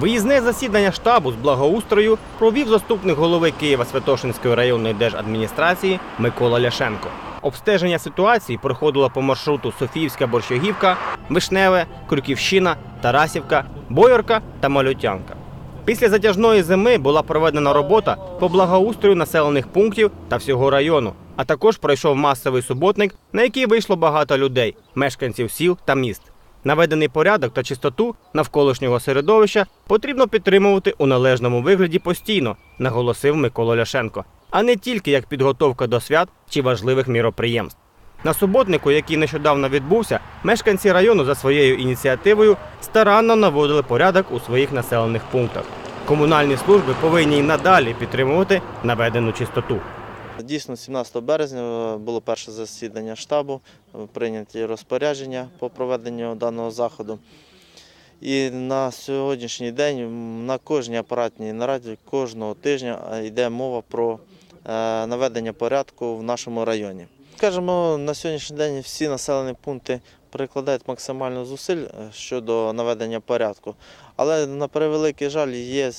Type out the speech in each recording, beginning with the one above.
Виїзне засідання штабу з благоустрою провів заступник голови Києва Святошинської районної держадміністрації Микола Ляшенко. Обстеження ситуації проходило по маршруту Софіївська Борщогівка, Вишневе, Крюківщина, Тарасівка, Бойорка та Малютянка. Після затяжної зими була проведена робота по благоустрою населених пунктів та всього району. А також пройшов масовий суботник, на який вийшло багато людей, мешканців сіл та міст. Наведений порядок та чистоту навколишнього середовища потрібно підтримувати у належному вигляді постійно, наголосив Микола Ляшенко, а не тільки як підготовка до свят чи важливих міроприємств. На суботнику, який нещодавно відбувся, мешканці району за своєю ініціативою старанно наводили порядок у своїх населених пунктах. Комунальні служби повинні й надалі підтримувати наведену чистоту. Дійсно, 17 березня е, було перше засідання штабу, е, прийняті розпорядження по проведенню даного заходу. І на сьогоднішній день на кожній апаратній нараді кожного тижня е, йде мова про наведення порядку в нашому районі. Скажімо, на сьогоднішній день всі населені пункти прикладають максимально зусиль щодо наведення порядку. Але на превеликий жаль, є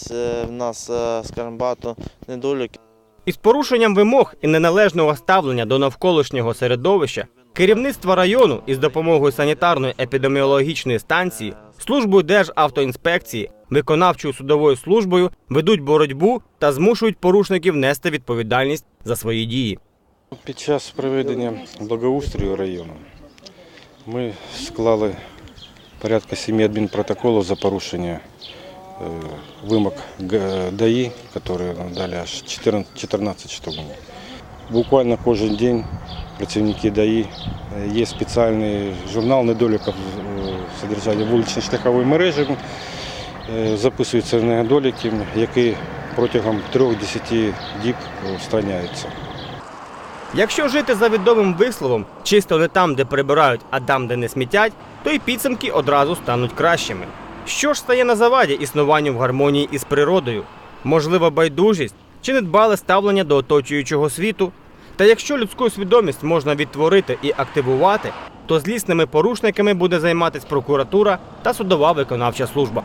в нас, скажімо, багато недоліків. Із порушенням вимог і неналежного ставлення до навколишнього середовища керівництво району із допомогою санітарної епідеміологічної станції, службою Державтоінспекції, виконавчою судовою службою ведуть боротьбу та змушують порушників нести відповідальність за свої дії. Під час проведення благоустрою району ми склали порядка семи адмінпротоколів за порушення е, вимог Г- ДАІ, які дали аж 14, 14 штук. Буквально кожен день працівники ДАІ е, є спеціальний журнал недоліків содержання вуличної шляхової мережі. Записуються недоліки, які протягом 3-10 діб устраняються. Якщо жити за відомим висловом чисто не там, де прибирають, а там, де не смітять, то й підсумки одразу стануть кращими. Що ж стає на заваді існуванню в гармонії із природою? Можливо, байдужість чи недбале ставлення до оточуючого світу? Та якщо людську свідомість можна відтворити і активувати, то злісними порушниками буде займатися прокуратура та судова виконавча служба.